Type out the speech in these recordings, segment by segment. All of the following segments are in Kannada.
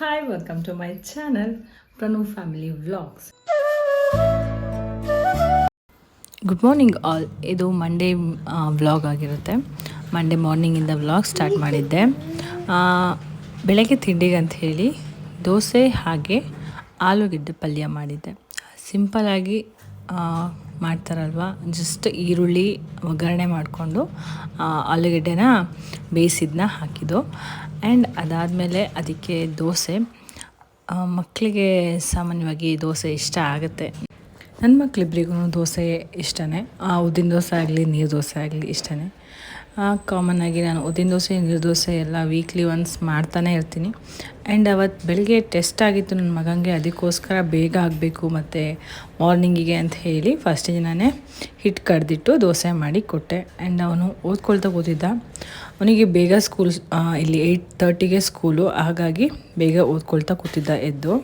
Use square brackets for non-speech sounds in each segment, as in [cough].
Hi welcome to my channel Pranu family vlogs good morning all ಇದು ಮಂಡೇ ವ್ಲಾಗ್ ಆಗಿರುತ್ತೆ. ಮಂಡೇ ಮಾರ್ನಿಂಗಿಂದ ವ್ಲಾಗ್ ಸ್ಟಾರ್ಟ್ ಮಾಡಿದ್ದೆ. ಬೆಳಗ್ಗೆ ತಿಂಡಿಗಂತ ಹೇಳಿ ದೋಸೆ ಹಾಗೆ ಆಲೂಗೆಡ್ಡೆ ಪಲ್ಯ ಮಾಡಿದ್ದೆ. ಸಿಂಪಲಾಗಿ ಮಾಡ್ತಾರಲ್ವ? ಜಸ್ಟ್ ಈರುಳ್ಳಿ ಒಗ್ಗರಣೆ ಮಾಡಿಕೊಂಡು ಆಲೂಗಡ್ಡೆನ ಬೇಯಿಸಿದ್ನ ಹಾಕಿದ್ದು. ಆ್ಯಂಡ್ ಅದಾದಮೇಲೆ ಅದಕ್ಕೆ ದೋಸೆ. ಮಕ್ಕಳಿಗೆ ಸಾಮಾನ್ಯವಾಗಿ ದೋಸೆ ಇಷ್ಟ ಆಗುತ್ತೆ. ನನ್ನ ಮಕ್ಕಳಿಬ್ರಿಗೂ ದೋಸೆ ಇಷ್ಟನೇ. ಉದ್ದಿನ ದೋಸೆ ಆಗಲಿ, ನೀರು ದೋಸೆ ಆಗಲಿ ಇಷ್ಟನೇ. ಕಾಮನ್ ಆಗಿ ನಾನು ಉದ್ದಿನ ದೋಸೆ ನೀರು ದೋಸೆ ಎಲ್ಲ ವೀಕ್ಲಿ ಒನ್ಸ್ ಮಾಡ್ತಾನೆ ಇರ್ತೀನಿ. ಆ್ಯಂಡ್ ಅವತ್ತು ಬೆಳಗ್ಗೆ ಟೆಸ್ಟ್ ಆಗಿತ್ತು ನನ್ನ ಮಗನಿಗೆ ಅದಕ್ಕೋಸ್ಕರ ಬೇಗ ಆಗಬೇಕು ಮತ್ತು ಮಾರ್ನಿಂಗಿಗೆ ಅಂತ ಹೇಳಿ ಫಸ್ಟ್ ನಾನೇ ಹಿಟ್ಟು ಕಡ್ದಿಟ್ಟು ದೋಸೆ ಮಾಡಿ ಕೊಟ್ಟೆ. ಆ್ಯಂಡ್ ಅವನು ಓದ್ಕೊಳ್ತಾ ಕೂತಿದ್ದ ಅವನಿಗೆ ಬೇಗ ಸ್ಕೂಲ್ ಇಲ್ಲಿ ಏಯ್ಟ್ ತರ್ಟಿಗೆ ಸ್ಕೂಲು ಹಾಗಾಗಿ ಬೇಗ ಓದ್ಕೊಳ್ತಾ ಕೂತಿದ್ದ ಎದ್ದು.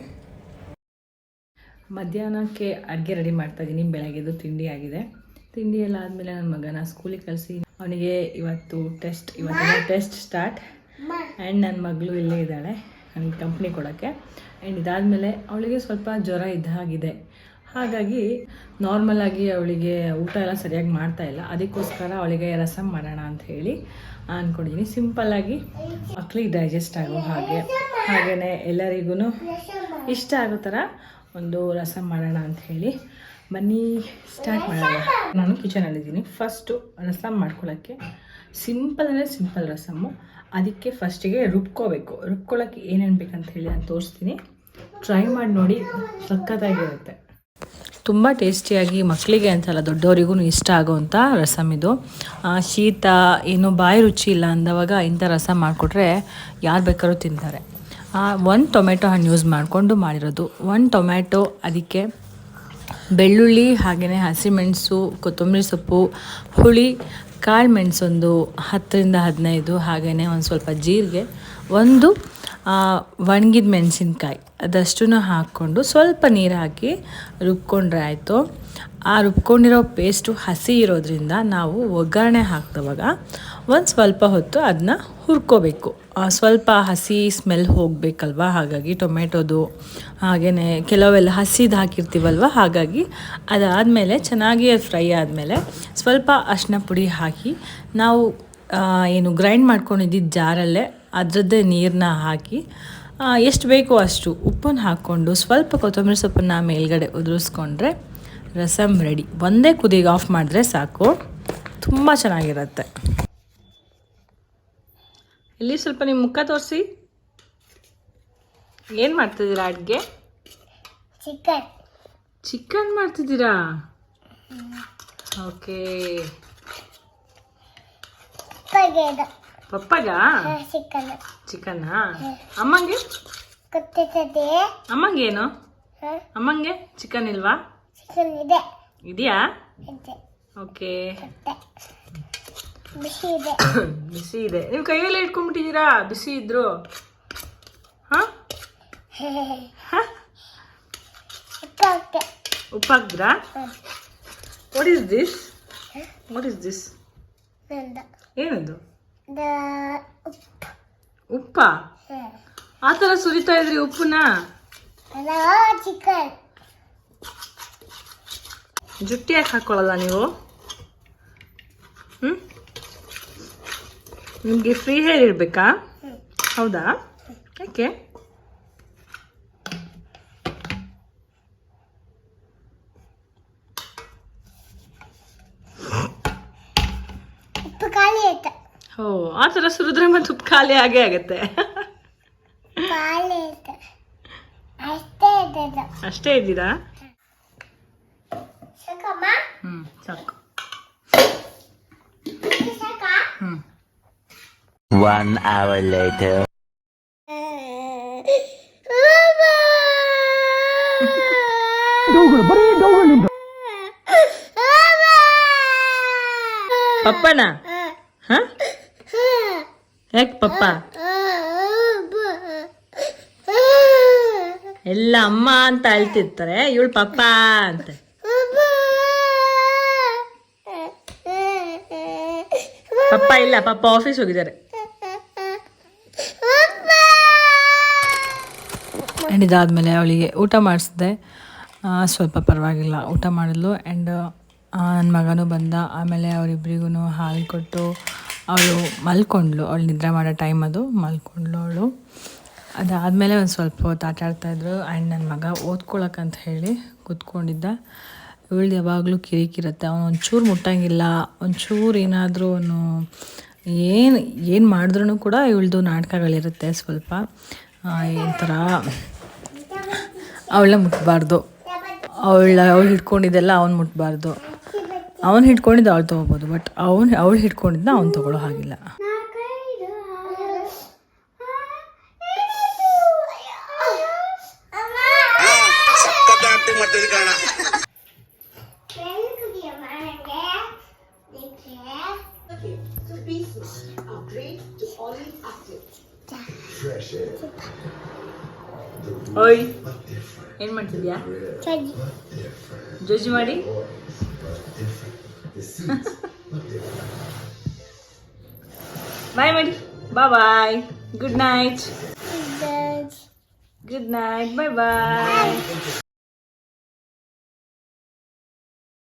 ಮಧ್ಯಾಹ್ನಕ್ಕೆ ಅಡುಗೆ ರೆಡಿ ಮಾಡ್ತಾ ಇದ್ದೀನಿ. ಬೆಳಗ್ಗೆದು ತಿಂಡಿ ಆಗಿದೆ. ತಿಂಡಿ ಎಲ್ಲ ಆದಮೇಲೆ ನನ್ನ ಮಗನ ಸ್ಕೂಲಿಗೆ ಕಳಿಸಿ. ಅವನಿಗೆ ಇವತ್ತು ಟೆಸ್ಟ್ ಇವತ್ತಿನ ಟೆಸ್ಟ್ ಸ್ಟಾರ್ಟ್ ಆ್ಯಂಡ್ ನನ್ನ ಮಗಳು ಇಲ್ಲೇ ಇದ್ದಾಳೆ ನನಗೆ ಕಂಪ್ನಿ ಕೊಡೋಕ್ಕೆ. ಆ್ಯಂಡ್ ಇದಾದಮೇಲೆ ಅವಳಿಗೆ ಸ್ವಲ್ಪ ಜ್ವರ ಇದ್ದ ಹಾಗಿದೆ. ಹಾಗಾಗಿ ನಾರ್ಮಲ್ ಆಗಿ ಅವಳಿಗೆ ಊಟ ಎಲ್ಲ ಸರಿಯಾಗಿ ಮಾಡ್ತಾ ಇಲ್ಲ. ಅದಕ್ಕೋಸ್ಕರ ಅವಳಿಗೆ ರಸಮ್ ಮಾಡೋಣ ಅಂತ ಹೇಳಿ ಅಂದ್ಕೊಂಡಿದ್ದೀನಿ ಸಿಂಪಲ್ಲಾಗಿ ಮಕ್ಳಿಗೆ ಡೈಜೆಸ್ಟ್ ಆಗೋ ಹಾಗೆ. ಹಾಗೆಯೇ ಎಲ್ಲರಿಗೂ ಇಷ್ಟ ಆಗೋ ಥರ ಒಂದು ರಸಮ್ ಮಾಡೋಣ ಅಂತ ಹೇಳಿ ಬನ್ನಿ ಸ್ಟಾರ್ಟ್ ಮಾಡೋಣ. ನಾನು ಕಿಚನಲ್ಲಿದ್ದೀನಿ ಫಸ್ಟು ರಸಮ್ ಮಾಡ್ಕೊಳ್ಳೋಕ್ಕೆ ಸಿಂಪಲ್ ಅಂದರೆ ಸಿಂಪಲ್ ರಸಮ್ಮು ಅದಕ್ಕೆ ಫಸ್ಟಿಗೆ ರುಬ್ಕೋಬೇಕು. ರುಬ್ಕೊಳ್ಳೋಕ್ಕೆ ಏನೇನು ಬೇಕಂತ ಹೇಳಿ ನಾನು ತೋರಿಸ್ತೀನಿ. ಟ್ರೈ ಮಾಡಿ ನೋಡಿ ಸಕ್ಕತ್ತಾಗಿರುತ್ತೆ ತುಂಬ ಟೇಸ್ಟಿಯಾಗಿ ಮಕ್ಕಳಿಗೆ ಅಂತಲ್ಲ ದೊಡ್ಡವರಿಗೂ ಇಷ್ಟ ಆಗೋವಂಥ ರಸಮ್ ಇದು. ಶೀತ, ಏನು ಬಾಯಿ ರುಚಿ ಇಲ್ಲ ಅಂದವಾಗ ಇಂಥ ರಸಮ್ ಮಾಡಿಕೊಟ್ರೆ ಯಾರು ಬೇಕಾದ್ರೂ ತಿಂತಾರೆ. ಒಂದು ಟೊಮೆಟೊ ಹಣ್ಣು ಯೂಸ್ ಮಾಡಿಕೊಂಡು ಮಾಡಿರೋದು. ಒಂದು ಟೊಮೆಟೊ ಅದಕ್ಕೆ ಬೆಳ್ಳುಳ್ಳಿ ಹಾಗೆಯೇ ಹಸಿಮೆಣಸು ಕೊತ್ತಂಬರಿ ಸೊಪ್ಪು, ಹುಳಿ, ಕಾಳು ಮೆಣಸೊಂದು ಹತ್ತರಿಂದ ಹದಿನೈದು ಹಾಗೆಯೇ ಒಂದು ಸ್ವಲ್ಪ ಜೀರಿಗೆ, ಒಂದು ಒಣಗಿದ ಮೆಣಸಿನ್ಕಾಯಿ. ಅದಷ್ಟನ್ನು ಹಾಕ್ಕೊಂಡು ಸ್ವಲ್ಪ ನೀರು ಹಾಕಿ ರುಬ್ಕೊಂಡ್ರೆ ಆಯಿತು. ಆ ರುಬ್ಕೊಂಡಿರೋ ಪೇಸ್ಟು ಹಸಿ ಇರೋದ್ರಿಂದ ನಾವು ಒಗ್ಗರಣೆ ಹಾಕಿದವಾಗ ಒಂದು ಸ್ವಲ್ಪ ಹೊತ್ತು ಅದನ್ನ ಹುರ್ಕೋಬೇಕು. ಸ್ವಲ್ಪ ಹಸಿ ಸ್ಮೆಲ್ ಹೋಗಬೇಕಲ್ವಾ? ಹಾಗಾಗಿ ಟೊಮೆಟೊದು ಹಾಗೆಯೇ ಕೆಲವೆಲ್ಲ ಹಸಿದು ಹಾಕಿರ್ತೀವಲ್ವ? ಹಾಗಾಗಿ ಅದಾದಮೇಲೆ ಚೆನ್ನಾಗಿ ಅದು ಫ್ರೈ ಆದಮೇಲೆ ಸ್ವಲ್ಪ ಅರಿಶಿನ ಪುಡಿ ಹಾಕಿ ನಾವು ಏನು ಗ್ರೈಂಡ್ ಮಾಡ್ಕೊಂಡಿದ್ದಿದ್ದ ಜಾರಲ್ಲೇ ಅದರದ್ದೇ ನೀರನ್ನ ಹಾಕಿ ಎಷ್ಟು ಬೇಕೋ ಅಷ್ಟು ಉಪ್ಪನ್ನು ಹಾಕ್ಕೊಂಡು ಸ್ವಲ್ಪ ಕೊತ್ತಂಬರಿ ಸೊಪ್ಪನ್ನು ಮೇಲ್ಗಡೆ ಉದುರಿಸ್ಕೊಂಡ್ರೆ ರಸಮ್ ರೆಡಿ. ಒಂದೇ ಕುದಿಗೆ ಆಫ್ ಮಾಡಿದ್ರೆ ಸಾಕು. ತುಂಬ ಚೆನ್ನಾಗಿರುತ್ತೆ. ಇಲ್ಲಿ ಸ್ವಲ್ಪ ನಿಮ್ಮ ಮುಖ ತೋರಿಸಿ. ಏನು ಮಾಡ್ತಿದ್ದೀರಾ ಅಡುಗೆ? ಚಿಕನ್. ಚಿಕನ್ ಮಾಡ್ತಿದ್ದೀರಾ? ಓಕೆ. ಪಪ್ಪಾಗ? ಚಿಕನ್. ಚಿಕನ್ನಾ ಅಮ್ಮಂಗೆ? ಏನು ಅಮ್ಮಂಗೆ ಚಿಕನ್ ಇಲ್ವಾ? ಇದೆ ಇದೆಯಾ? ಇದೆ. ಓಕೆ. ಬಿಸಿ ಇದೆ. ಬಿಸಿ ಇದೆ. [coughs] ನೀವು ಕೈಯಲ್ಲೇ ಇಟ್ಕೊಂಡ್ಬಿಟ್ಟಿದ್ದೀರಾ? ಬಿಸಿ ಇದ್ರು. ಹಾಂ? ಉಪ್ಪು ಹಾಕಿದ್ರಾ what is this what is this ನಂದು. ಏನದು? ಉಪ್ಪು. ಆ ಥರ ಸುರಿತಾ ಇದ್ರಿ ಉಪ್ಪನ್ನ? ಚಿಕನ್. ಜುಟ್ಟಿ ಯಾಕೆ ಹಾಕೊಳ್ಳಲ್ಲ ನೀವು? ಹ್ಮ್? ನಿಮಗೆ ಫ್ರೀ ಹೇರ್ ಇರಬೇಕಾ? ಹೌದಾ? ಯಾಕೆ? ಖಾಲಿ ಆಯ್ತು? ಓ ಆ ಥರ ಸುರಿದ್ರೆ ಮತ್ತೆ ಉಪ್ಪು ಖಾಲಿ ಆಗೇ ಆಗುತ್ತೆ. ಅಷ್ಟೇ ಇದ್ದೀರಾ? ಹ್ಞೂ ಸಾಕು. ಹ್ಞೂ One hour later. ಪಪ್ಪನ? ಹ? ಯಾಕೆ ಪಪ್ಪ? ಎಲ್ಲ ಅಮ್ಮ ಅಂತ ಅಳ್ತಿರ್ತಾರೆ ಇವಳು ಪಪ್ಪ ಅಂತ. ಪಪ್ಪ ಇಲ್ಲ, ಪಪ್ಪ ಆಫೀಸ್ ಹೋಗಿದ್ದಾರೆ. ಆ್ಯಂಡ್ ಇದಾದಮೇಲೆ ಅವಳಿಗೆ ಊಟ ಮಾಡಿಸಿದೆ. ಸ್ವಲ್ಪ ಪರವಾಗಿಲ್ಲ, ಊಟ ಮಾಡಿದ್ಲು. ಆ್ಯಂಡ್ ನನ್ನ ಮಗನೂ ಬಂದ. ಆಮೇಲೆ ಅವರಿಬ್ಬರಿಗೂ ಹಾಲು ಕೊಟ್ಟು ಅವಳು ಮಲ್ಕೊಂಡ್ಳು. ಅವಳು ನಿದ್ರೆ ಮಾಡೋ ಟೈಮ್ ಅದು, ಮಲ್ಕೊಂಡ್ಳು ಅವಳು. ಅದಾದಮೇಲೆ ಒಂದು ಸ್ವಲ್ಪ ಹೊತ್ತು ಆಟ ಆಡ್ತಾಯಿದ್ರು ಆ್ಯಂಡ್ ನನ್ನ ಮಗ ಓದ್ಕೊಳಕ್ಕಂತ ಹೇಳಿ ಕೂತ್ಕೊಂಡಿದ್ದ. ಇವಳು ಯಾವಾಗಲೂ ಕಿರಿಕಿರುತ್ತೆ ಅವನು ಒಂಚೂರು ಮುಟ್ಟಂಗಿಲ್ಲ. ಒಂಚೂರು ಏನಾದರೂ ಅವನು ಏನು ಏನು ಮಾಡಿದ್ರೂ ಕೂಡ ಇವಳ್ದು ನಾಟಕಗಳಿರುತ್ತೆ ಸ್ವಲ್ಪ. ಒಂಥರ ಅವಳನ್ನ ಮುಟ್ಬಾರ್ದು. ಅವಳ ಅವಳು ಹಿಡ್ಕೊಂಡಿದ್ದೆಲ್ಲ ಅವ್ನು ಮುಟ್ಬಾರ್ದು. ಅವ್ನು ಹಿಡ್ಕೊಂಡಿದ್ದು ಅವಳು ತೊಗೋಬೋದು, ಬಟ್ ಅವ್ನು, ಅವಳು ಹಿಡ್ಕೊಂಡಿದ್ದ ಅವ್ನು ತೊಗೊಳ್ಳೋ ಹಾಗಿಲ್ಲ. ಓಯ್ ಏನು ಮಾಡ್ತಿದ್ಯಾ? ಜೋಜಿ ಮಾಡಿ. ಬಾಯ್ ಮಾಡಿ bye bye good night good night bye bye